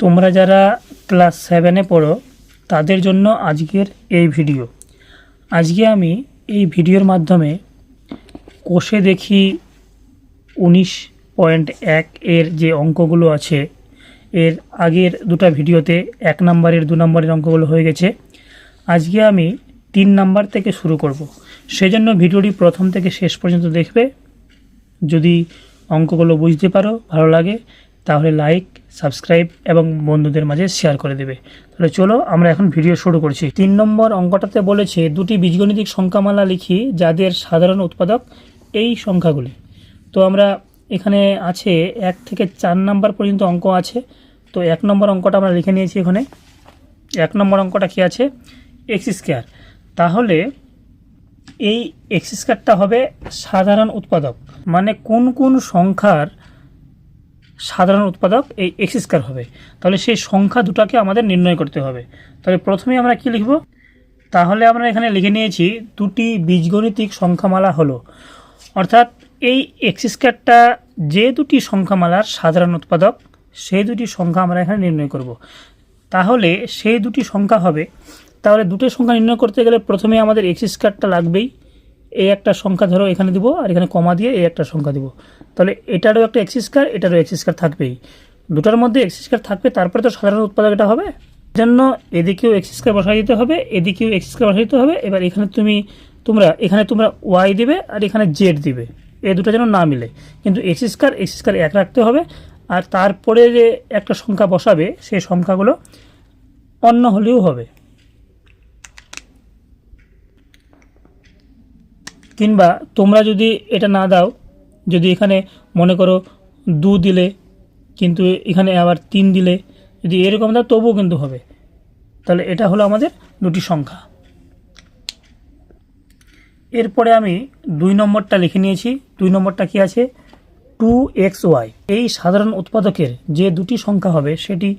তোমরা যারা ক্লাস সেভেনে পড়ো, তাদের জন্য আজকের এই ভিডিও আজকে আমি এই ভিডিওর মাধ্যমে কোষে দেখি উনিশ পয়েন্ট এক এর যে অঙ্কগুলো আছে, এর আগের দুটো ভিডিওতে এক নম্বরের, দু নম্বরের অঙ্কগুলো হয়ে গেছে। আজকে আমি তিন নাম্বার থেকে শুরু করব। সেজন্য ভিডিওটি প্রথম থেকে শেষ পর্যন্ত দেখবে। যদি অঙ্কগুলো বুঝতে পারো, ভালো লাগে, তাহলে লাইক সাবস্ক্রাইব এবং বন্ধুদের মাঝে শেয়ার করে দেবে। তাহলে চলো আমরা এখন ভিডিও শুরু করছি। তিন নম্বর অঙ্কটাতে বলেছে, দুটি বীজগণিতিক সংখ্যামালা লিখি যাদের সাধারণ উৎপাদক এই সংখ্যাগুলি। তো আমরা এখানে আছে এক থেকে চার নাম্বার পর্যন্ত অঙ্ক আছে। তো এক নম্বর অঙ্কটা আমরা লিখে নিয়েছি এখানে। এক নম্বর অঙ্কটা কী আছে? এক্স স্কোয়ার তাহলে এই এক্স স্কোয়ারটা হবে সাধারণ উৎপাদক। মানে কোন কোন সংখ্যার সাধারণ উৎপাদক এই এক্স স্কোয়ার হবে। তাহলে সেই সংখ্যা দুটাকে আমাদের নির্ণয় করতে হবে। তাহলে প্রথমে আমরা কি লিখব? তাহলে আমরা এখানে লিখে নিয়েছি দুটি বীজগণিতিক সংখ্যামালা হলো। অর্থাৎ এই এক্স স্কোয়ারটা যে দুটি সংখ্যামালার সাধারণ উৎপাদক সেই দুটি সংখ্যা আমরা এখানে নির্ণয় করব। তাহলে সেই দুটি সংখ্যা হবে। তাহলে দুটো সংখ্যা নির্ণয় করতে গেলে প্রথমে আমাদের এক্স স্কোয়ারটা লাগবেই। এই একটা সংখ্যা ধরো এখানে দিব আর এখানে কমা দিয়ে এই একটা সংখ্যা দিব। তাহলে এটারও একটা এক্স স্কোয়ার এটারও এক্স স্কোয়ার থাকবেই। দুটার মধ্যে এক্স স্কোয়ার থাকবে, তারপরে তো সাধারণ উৎপাদক এটা হবে। জন্য এদিকেও এক্স স্কোয়ার বসাই দিতে হবে, এদিকেও এক্স স্কোয়ার বসাই দিতে হবে। এবার এখানে তুমি, তোমরা, এখানে তোমরা ওয়াই দিবে আর এখানে জেড দিবে। এই দুটো যেন না মিলে। কিন্তু এক্স স্কোয়ার এক্স স্কোয়ার এক রাখতে হবে আর তারপরে যে একটা সংখ্যা বসাবে, সেই সংখ্যাগুলো অন্য হলেও হবে। কিংবা তোমরা যদি এটা না দাও, যদি এখানে মনে করো দু দিলে, কিন্তু এখানে আবার তিন দিলে, যদি এরকম দাও, তবুও কিন্তু হবে। তাহলে এটা হলো আমাদের দুটি সংখ্যা। এরপরে আমি দুই নম্বরটা লিখে নিয়েছি। দুই নম্বরটা কি আছে? টু এক্স ওয়াই এই সাধারণ উৎপাদকের যে দুটি সংখ্যা হবে, সেটি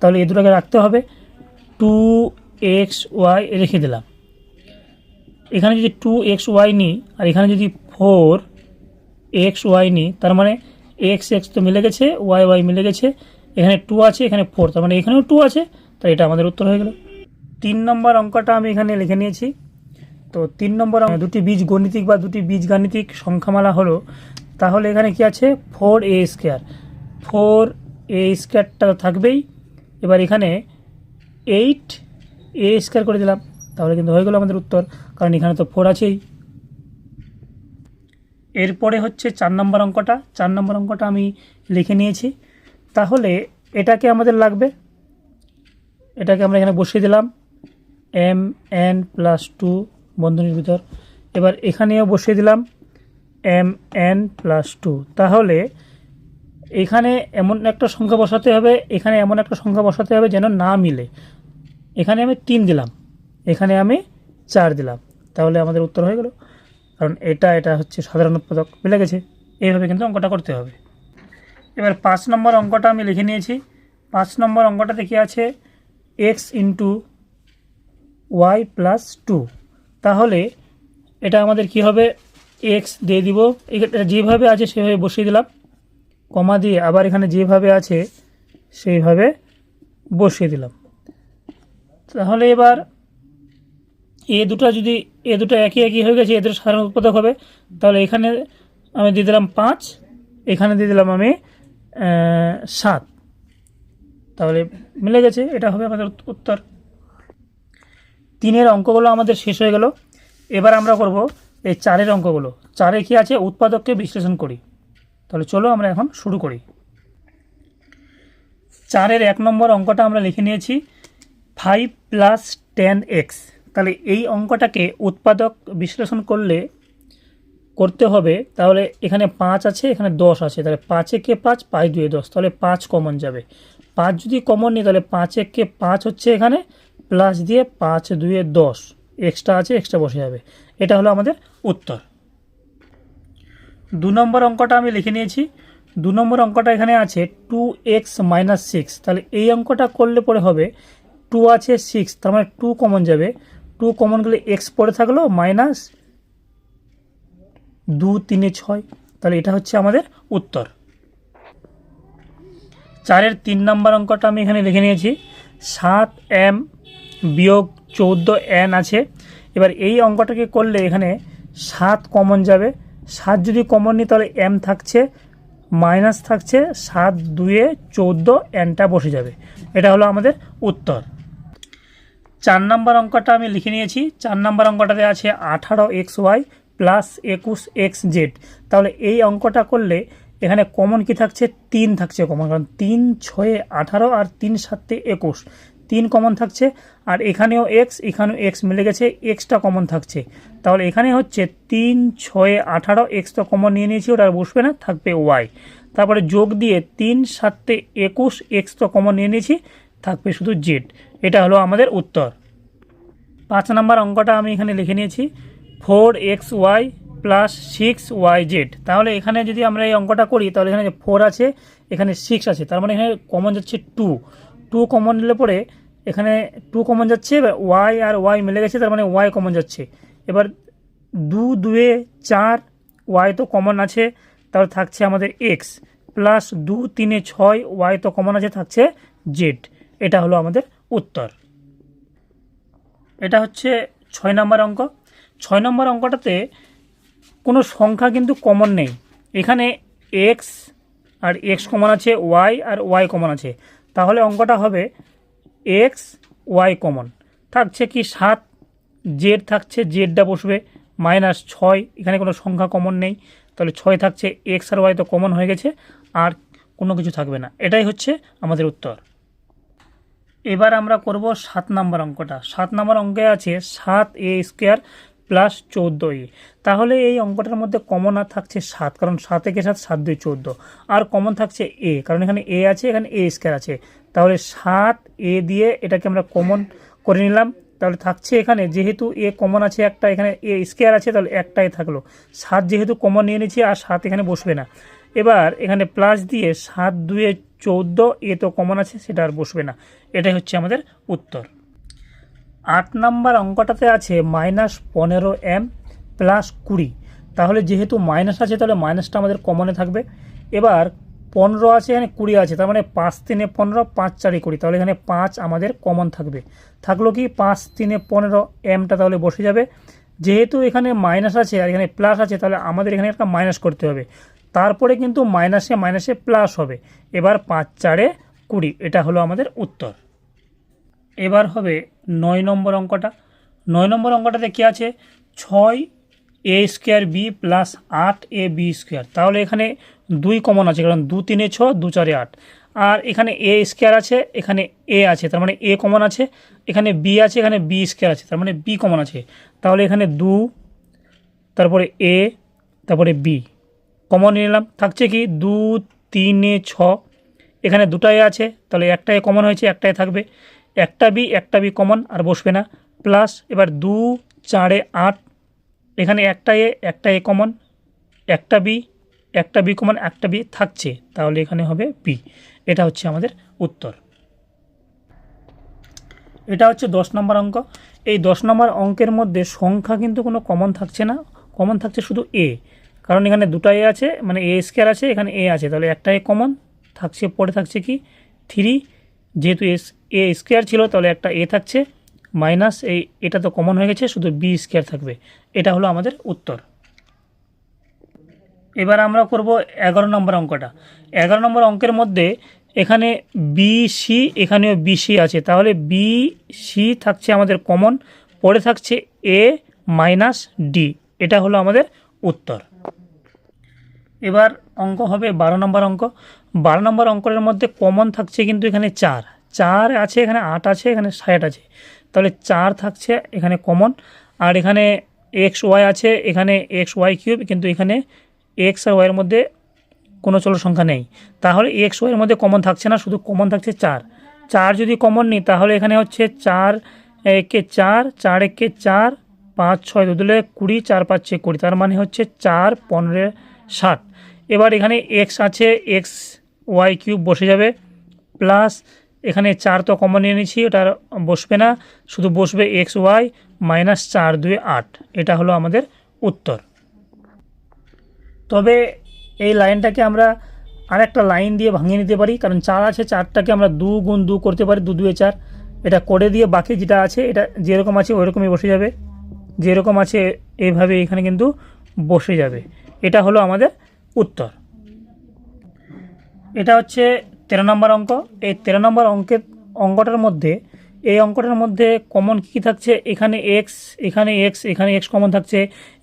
তাহলে এ দুটাকে রাখতে হবে। টু এক্স ওয়াই রেখে দিলাম। এখানে যদি টু এক্স ওয়াই নিই, আর এখানে যদি ফোর এক্স ওয়াই নিই, তার মানে এক্স এক্স তো মিলে গেছে ওয়াই ওয়াই মিলে গেছে, এখানে টু আছে, এখানে ফোর তার মানে এখানেও টু আছে, তাই এটা আমাদের উত্তর হয়ে গেল। তিন নম্বর অঙ্কটা আমি এখানে লিখে নিয়েছি। তো তিন নম্বর দুটি বীজ গণিতিক বা দুটি বীজ গাণিতিক সংখ্যামালা হলো, তাহলে এখানে কি আছে? Four a square four a স্কোয়ারটা থাকবেই। এবার এখানে এইট এ স্কোয়ার করে দিলাম। তাহলে কিন্তু হয়ে গেল আমাদের উত্তর, কারণ এখানে তো ফোর আছেই। এরপরে হচ্ছে চার নম্বর অঙ্কটা। চার নম্বর অঙ্কটা আমি লিখে নিয়েছি। তাহলে এটাকে আমাদের লাগবে। এটাকে আমরা এখানে বসিয়ে দিলাম। এম এন প্লাস টু বন্ধনীর ভিতর। এবার এখানেও বসিয়ে দিলাম। এম এন প্লাস টু তাহলে এখানে এমন একটা সংখ্যা বসাতে হবে, এখানে এমন একটা সংখ্যা বসাতে হবে যেন না মিলে। এখানে আমি তিন দিলাম। এখানে আমি চার দিলাম। তাহলে আমাদের উত্তর হয়ে গেল। কারণ এটা এটা হচ্ছে সাধারণ উৎপাদক মিলে গেছে। এইভাবে কিন্তু অঙ্কটা করতে হবে। এবার পাঁচ নম্বর অঙ্কটা আমি লিখে নিয়েছি। পাঁচ নম্বর অঙ্কটাতে কী আছে? X into y plus two. তাহলে এটা আমাদের কি হবে? এক্স দিয়ে দিব। এটা যেভাবে আছে সেভাবে বসিয়ে দিলাম। কমা দিয়ে আবার এখানে যেভাবে আছে সেইভাবে বসিয়ে দিলাম। তাহলে এবার এ দুটো যদি, এ দুটো একই একই হয়ে গেছে, এদের সাধারণ উৎপাদক হবে, তাহলে এখানে আমি দিয়ে দিলাম পাঁচ, এখানে দিয়ে দিলাম আমি সাত। তাহলে মিলে গেছে, এটা হবে আমাদের উত্তর। তিনের অঙ্কগুলো আমাদের শেষ হয়ে গেল। এবার আমরা করব এই চারের অঙ্কগুলো। চারে কি আছে? উৎপাদককে বিশ্লেষণ করি। তাহলে চলো আমরা এখন শুরু করি। চারের এক নম্বর অঙ্কটা আমরা লিখে নিয়েছি ফাইভ প্লাস টেন এক্স তাহলে এই অঙ্কটাকে উৎপাদক বিশ্লেষণ করলে করতে হবে, তাহলে এখানে পাঁচ আছে, এখানে দশ আছে, তাহলে পাঁচে কে পাঁচ পাঁচ দুয়ে দশ, তাহলে পাঁচ কমন যাবে। পাঁচ যদি কমন নিই, তাহলে পাঁচে কে পাঁচ হচ্ছে এখানে প্লাস দিয়ে পাঁচ দুয়ে দশ এক্সট্রা আছে এক্সট্রা বসে যাবে। এটা হলো আমাদের উত্তর। দু নম্বর অঙ্কটা আমি লিখে নিয়েছি। দু নম্বর অঙ্কটা এখানে আছে টু এক্স মাইনাস সিক্স তাহলে এই অঙ্কটা করলে পরে হবে টু আছে সিক্স তার মানে টু কমন যাবে। টু কমন গেলে এক্স পরে থাকল মাইনাস দু, তিনে ছয়। তাহলে এটা হচ্ছে আমাদের উত্তর। চারের তিন নম্বর অঙ্কটা আমি এখানে লিখে নিয়েছি। সাত এম বিয়োগ চৌদ্দ এন আছে। এবার এই অঙ্কটাকে করলে এখানে সাত কমন যাবে। সাত যদি কমন নিই, তাহলে এম থাকছে মাইনাস থাকছে, সাত দুয়ে চৌদ্দ এনটা বসে যাবে। এটা হলো আমাদের উত্তর। চার নম্বর অঙ্কটা আমি লিখে নিয়েছি। চার নম্বর অঙ্কটাতে আছে আঠারো এক্স ওয়াই প্লাস একুশ এক্স জেড। তাহলে এই অঙ্কটা করলে এখানে কমন কি থাকছে? তিন থাকছে কমন, কারণ তিন ছয়ে আঠারো আর তিন সাতে একুশ। তিন কমন থাকছে, আর এখানেও এক্স এখানেও এক্স মিলে গেছে, এক্সটা কমন থাকছে। তাহলে এখানে হচ্ছে তিন ছয়ে আঠারো এক্স তো কমন নিয়ে নিয়েছি, ওটা আর বসবে না, থাকবে ওয়াই। তারপরে যোগ দিয়ে তিন সাতে একুশ এক্স তো কমন নিয়ে নিয়েছি থাকবে শুধু জেড এটা হলো আমাদের উত্তর। পাঁচ নাম্বার অঙ্কটা আমি এখানে লিখে নিয়েছি। Four x y plus six y z তাহলে এখানে যদি আমরা এই অঙ্কটা করি, তাহলে এখানে ফোর আছে, এখানে সিক্স আছে। তার মানে এখানে কমন যাচ্ছে টু টু কমন নিলে পরে এখানে টু কমন যাচ্ছে, এবার ওয়াই আর ওয়াই মিলে গেছে, তার মানে ওয়াই কমন যাচ্ছে। এবার দু, দুয়ে চার ওয়াই তো কমন আছে, তাহলে থাকছে আমাদের এক্স প্লাস দু, তিনে ছয় ওয়াই তো কমন আছে, থাকছে জেড এটা হলো আমাদের উত্তর। এটা হচ্ছে ছয় নম্বর অঙ্ক। ছয় নম্বর অঙ্কটাতে কোনো সংখ্যা কিন্তু কমন নেই। এখানে এক্স আর এক্স কমন আছে ওয়াই আর ওয়াই কমন আছে। তাহলে অঙ্কটা হবে এক্স ওয়াই কমন থাকছে কি সাত জেড থাকছে জেডটা বসবে মাইনাস ছয়, এখানে কোনো সংখ্যা কমন নেই। তাহলে ছয় থাকছে এক্স আর ওয়াই তো কমন হয়ে গেছে, আর কোনো কিছু থাকবে না। এটাই হচ্ছে আমাদের উত্তর। এবার আমরা করব সাত নম্বর অঙ্কটা। সাত নম্বর অঙ্কে আছে সাত এ স্কোয়ার প্লাস চোদ্দ এ। তাহলে এই অঙ্কটার মধ্যে কমন আর থাকছে সাত, কারণ সাত একে সাত সাত দুই চৌদ্দো। আর কমন থাকছে এ, কারণ এখানে এ আছে, এখানে এ স্কোয়ার আছে। তাহলে সাত এ দিয়ে এটাকে আমরা কমন করে নিলাম। তাহলে থাকছে এখানে, যেহেতু এ কমন আছে একটা, এখানে এ স্কোয়ার আছে, তাহলে একটাই থাকল। সাত যেহেতু কমন নিয়ে নিয়েছি, আর সাত এখানে বসবে না। এবার এখানে প্লাস দিয়ে সাত দুয়ে চৌদ্দো, এ তো কমন আছে, সেটা আর বসবে না। এটাই হচ্ছে আমাদের উত্তর। আট নাম্বার অঙ্কটাতে আছে মাইনাস পনেরো এম প্লাস কুড়ি। তাহলে যেহেতু মাইনাস আছে, তাহলে মাইনাসটা আমাদের কমনে থাকবে। এবার পনেরো আছে, এখানে কুড়ি আছে, তার মানে পাঁচ তিনে পনেরো, পাঁচ চারে কুড়ি। তাহলে এখানে পাঁচ আমাদের কমন থাকবে। থাকল কি, পাঁচ তিনে পনেরো এমটা তাহলে বসে যাবে। যেহেতু এখানে মাইনাস আছে আর এখানে প্লাস আছে, তাহলে আমাদের এখানে একটা মাইনাস করতে হবে। তারপরে কিন্তু মাইনাসে মাইনাসে প্লাস হবে। এবার পাঁচ চারে কুড়ি, এটা হলো আমাদের উত্তর। এবার হবে নয় নম্বর অঙ্কটা। নয় নম্বর অঙ্কটাতে কী আছে? ছয় এ স্কোয়ার বি প্লাস আট এ বি স্কোয়ার। তাহলে এখানে দুই কমন আছে, কারণ দু তিনে ছ, দু চারে আট। আর এখানে এ স্কোয়ার আছে, এখানে এ আছে, তার মানে এ কমন আছে। এখানে বি আছে, এখানে বি স্কোয়ার আছে, তার মানে বি কমন আছে। তাহলে এখানে দু, তারপরে এ, তারপরে বি। কমন নিলাম। থাকছে কি দু, তিনে, ছ। এখানে দুটাই আছে, তাহলে একটাই কমন হয়েছে, একটাই থাকবে। একটা বি একটা বি কমন, আর বসবে না। প্লাস এবার দু, চারে আট। এখানে একটা এ একটা এ কমন, একটা বি একটা বি কমন, একটা বি থাকছে। তাহলে এখানে হবে বি। এটা হচ্ছে আমাদের উত্তর। এটা হচ্ছে দশ নম্বর অঙ্ক। এই দশ নম্বর অঙ্কের মধ্যে সংখ্যা কিন্তু কোনো কমন থাকছে না। কমন থাকছে শুধু এ। কারণ এখানে দুটা এ আছে মানে এ স্কোয়ার আছে, এখানে এ আছে। তাহলে একটাই কমন থাকছে, পরে থাকছে কি? থ্রি যেহেতু এস এ স্কোয়ার ছিল, তাহলে একটা এ থাকছে। মাইনাস এই, এটা তো কমন হয়ে গেছে, শুধু বি স্কোয়ার থাকবে। এটা হলো আমাদের উত্তর। এবার আমরা করব এগারো নম্বর অঙ্কটা। এগারো নম্বর অঙ্কের মধ্যে এখানে বি সি এখানেও বি সি আছে। তাহলে বি সি থাকছে আমাদের কমন পরে থাকছে এ মাইনাস ডি এটা হলো আমাদের উত্তর। এবার অঙ্ক হবে বারো নম্বর অঙ্ক। বারো নম্বর অঙ্কের মধ্যে কমন থাকছে কিন্তু এখানে চার। চার আছে, এখানে আট আছে, এখানে ষাট আছে। তাহলে চার থাকছে এখানে কমন আর এখানে এক্স ওয়াই আছে, এখানে এক্স ওয়াই কিউব কিন্তু এখানে এক্স আর ওয়াইয়ের মধ্যে কোনো চলো সংখ্যা নেই। তাহলে এক্স ওয়াইয়ের মধ্যে কমন থাকছে না, শুধু কমন থাকছে চার। চার যদি কমন নিই, তাহলে এখানে হচ্ছে চার একে চার চার একে চার, পাঁচ, ছয় দুদলে কুড়ি, চার, পাঁচ পাঁচে কুড়ি। তার মানে হচ্ছে চার, পনেরো, ষাট। এবার এখানে এক্স আছে এক্স ওয়াই কিউব বসে যাবে প্লাস এখানে চার তো কমন নিয়ে নিয়েছি ওটা বসবে না, শুধু বসবে এক্স ওয়াই মাইনাস চার দুই আট, এটা হলো আমাদের উত্তর। তবে এই লাইনটাকে আমরা আর একটা লাইন দিয়ে ভাঙিয়ে নিতে পারি, কারণ চার আছে, চারটাকে আমরা দু গুণ দু করতে পারি, দু দুয়ে চার, এটা করে দিয়ে বাকি যেটা আছে, এটা যেরকম আছে ওইরকমই বসে যাবে, যেরকম আছে এইভাবে এখানে কিন্তু বসে যাবে, এটা হলো আমাদের উত্তর। এটা হচ্ছে তেরো নম্বর অঙ্ক। এই তেরো নম্বর অঙ্কের অঙ্কটার মধ্যে, এই অঙ্কটার মধ্যে কমন কী থাকছে? এখানে এক্স এখানে এক্স এখানে এক্স কমন থাকছে।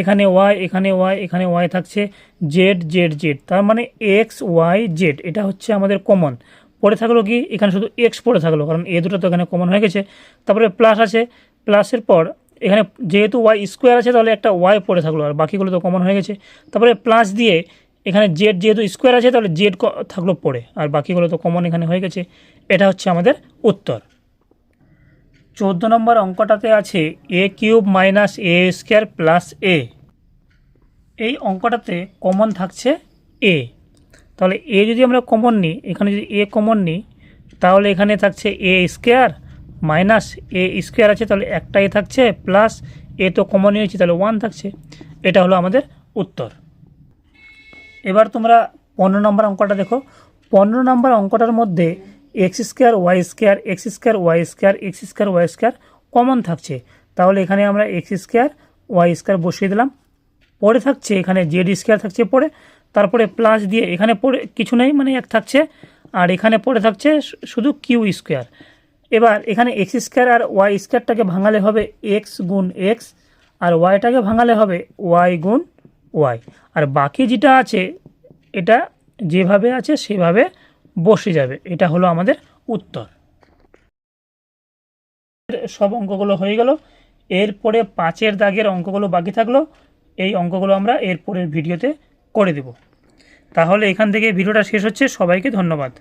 এখানে ওয়াই এখানে ওয়াই এখানে ওয়াই থাকছে। জেড জেড জেড তার মানে এক্স ওয়াই জেড এটা হচ্ছে আমাদের কমন পড়ে থাকল কি? এখানে শুধু এক্স পড়ে থাকল, কারণ এ দুটো তো এখানে কমন হয়ে গেছে। তারপরে প্লাস আছে। প্লাসের পর এখানে যেহেতু ওয়াই স্কোয়ার আছে, তাহলে একটা ওয়াই পড়ে থাকল, আর বাকিগুলো তো কমন হয়ে গেছে। তারপরে প্লাস দিয়ে এখানে জেড যেহেতু স্কোয়ার আছে, তাহলে জেড থাকল পড়ে আর বাকিগুলো তো কমন এখানে হয়ে গেছে। এটা হচ্ছে আমাদের উত্তর। চোদ্দ নম্বর অঙ্কটাতে আছে a cube minus a square plus a এই অঙ্কটাতে কমন থাকছে এ তাহলে এ যদি আমরা কমন নিই, এখানে যদি এ কমন নিই, তাহলে এখানে থাকছে a square minus a square আছে, তাহলে একটা এ থাকছে, প্লাস এ তো কমন নিয়েছি তাহলে ওয়ান থাকছে। এটা হলো আমাদের উত্তর। এবার তোমরা পনেরো নম্বর অঙ্কটা দেখো। পনেরো নম্বর অঙ্কটার মধ্যে x square y square x square y square x square y square common থাকছে। তাহলে এখানে আমরা এক্স স্কোয়ার ওয়াই স্কোয়ার বসিয়ে দিলাম। পরে থাকছে এখানে জেড স্কোয়ার থাকছে পরে। তারপরে প্লাস দিয়ে এখানে পড়ে কিছু নেই মানে এক থাকছে। আর এখানে পড়ে থাকছে শুধু কিউ স্কোয়ার এবার এখানে এক্স স্কোয়ার আর ওয়াই স্কোয়ারটাকে ভাঙালে হবে এক্স গুণ এক্স আর ওয়াইটাকে ভাঙালে হবে ওয়াই গুণ ওয়াই আর বাকি যেটা আছে, এটা যেভাবে আছে, সেভাবে বসে যাবে। এটা হলো আমাদের উত্তর। সব অঙ্কগুলো হয়ে গেল। এরপরে পাঁচের দাগের অঙ্কগুলো বাকি থাকল। এই অঙ্কগুলো আমরা এরপরের ভিডিওতে করে দেব। তাহলে এখান থেকে ভিডিওটা শেষ হচ্ছে। সবাইকে ধন্যবাদ।